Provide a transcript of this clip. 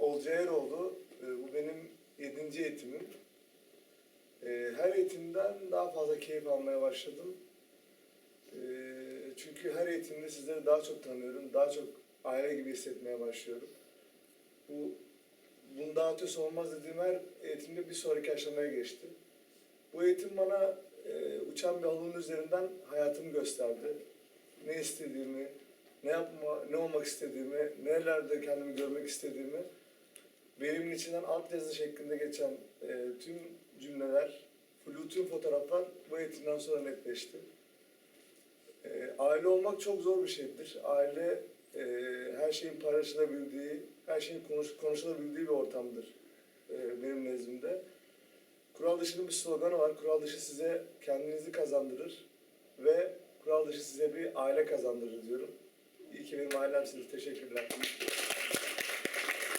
Olcay Eroğlu. Ee, Bu benim yedinci eğitimim. Ee, Her eğitimden daha fazla keyif almaya başladım. Ee, Çünkü her eğitimde sizleri daha çok tanıyorum, daha çok aile gibi hissetmeye başlıyorum. Bu bundan ötesi olmaz dediğim her eğitimde bir sonraki aşamaya geçti. Bu eğitim bana e, uçan bir halının üzerinden hayatımı gösterdi. Ne istediğimi, ne yapma, ne olmak istediğimi, nerelerde kendimi görmek istediğimi beynimin içinden alt yazı şeklinde geçen e, tüm cümleler, flu fotoğraflar bu eğitimden sonra netleşti. E, aile olmak çok zor bir şeydir. Aile e, her şeyin paylaşılabildiği, her şeyin konuş, konuşulabildiği bir ortamdır e, benim nezdimde. Kural dışının bir sloganı var. Kural dışı size kendinizi kazandırır ve kural dışı size bir aile kazandırır diyorum. İyi ki benim ailemsiniz. Teşekkürler.